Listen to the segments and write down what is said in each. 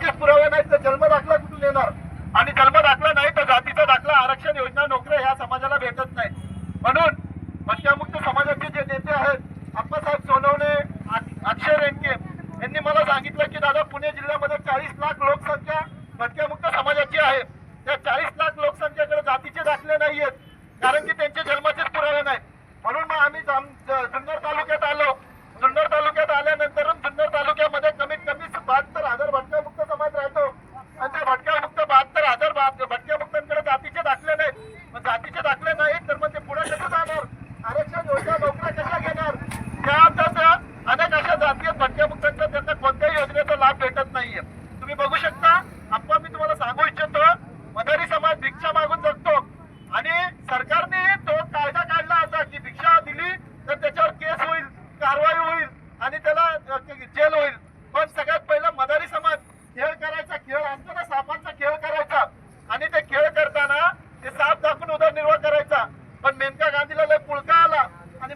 जन्मदाखला पुरावे नाही तर जन्म दाखला कुठून येणार? आणि जन्म दाखला नाही तर जातीचा दाखला आरक्षण योजना नोकऱ्या या समाजाला भेटत नाही म्हणून पश्चिमुक्त समाजाचे जे नेते आहेत आप्पासाहेब सोनवणे अक्षय रेंके यांनी मला सांगितलं की दादा पुणे जिल्ह्यामध्ये चाळीस लाख लोकसंख्या भटक्यामुक्त समाजाची आहे. त्या चाळीस लाख लोक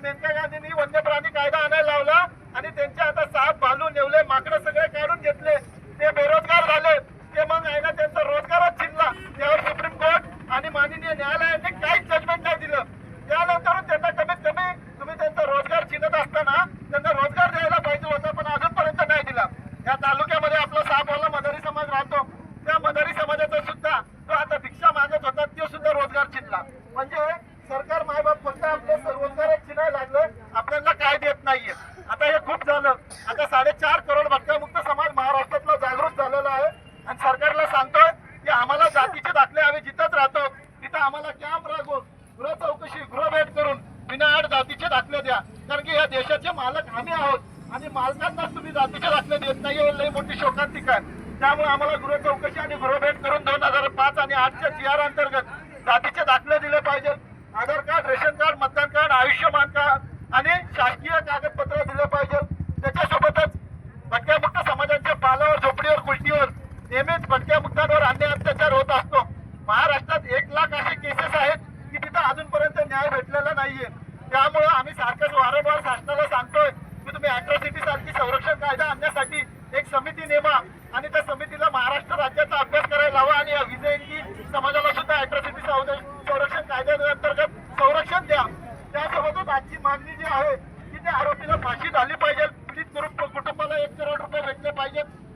tenga ganas आता आपलं रोजगारात चिनाय लागलं आपल्याला काय देत नाहीये. आता हे खूप झालं. आता साडेचार करोड भटकामुक्त समाज महाराष्ट्रातला जागृत झालेला आहे. आणि सरकारला सांगतोय की आम्हाला जातीचे दाखले आम्ही जिथंच राहतो तिथं आम्हाला कॅम्प राखून गृह चौकशी गृह भेट करून विना आठ जातीचे दाखले द्या. कारण की या देशाचे मालक आम्ही आहोत. आणि मालकांनाच तुम्ही जातीचे दाखले देत नाही लई मोठी शोकांतिक आहे. त्यामुळे आम्हाला गृह चौकशी आणि गृहभेट करून दोन हजार पाच आणि आठच्या जी आर अंतर्गत जातीचे दाखले दिले पाहिजे.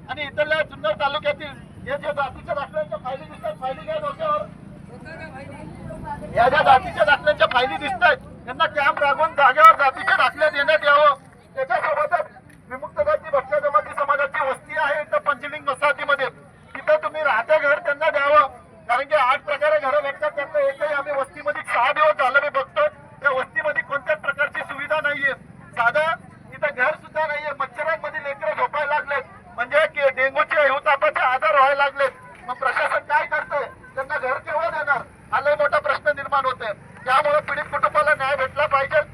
आणि इथल्या जुन्नर तालुक्यातील या ज्या जातीच्या दाखल्यांच्या फायली दिसतात फायली काय डोक्यावर. या ज्या जातीच्या दाखल्यांच्या फायली दिसत आहेत त्यांना कॅम्प राबवून जागेवर घेतला पाहिजे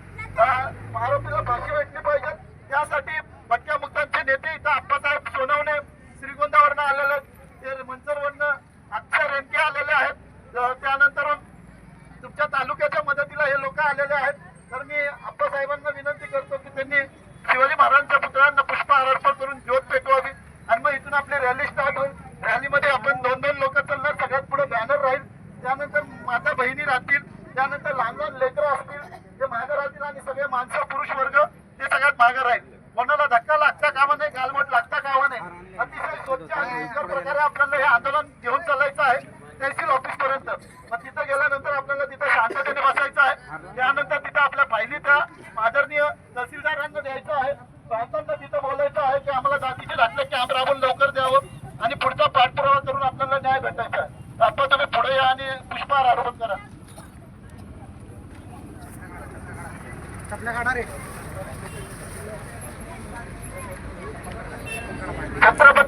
लेकरं असतील जे माघार राहतील आणि सगळे माणसं पुरुष वर्ग ते सगळ्यात माघार राहील. कोणाला धक्का लागता कामा नाही गालमट लागता कामा नाही अतिशय स्वच्छ आणि प्रकारे आपल्याला हे आंदोलन घेऊन चालायचं आहे. तहसील ऑफिस पर्यंत. मग तिथं गेल्यानंतर आपल्याला तिथं शांततेने बसायचं आहे. त्यानंतर तिथं आपल्या फायली त्या आदरणीय तहसीलदारांना द्यायचं आहे. प्रांतांना तिथं बोलायचं आहे की आम्हाला जातीचे घातले की आम्ही राबून लवकर छत्रपती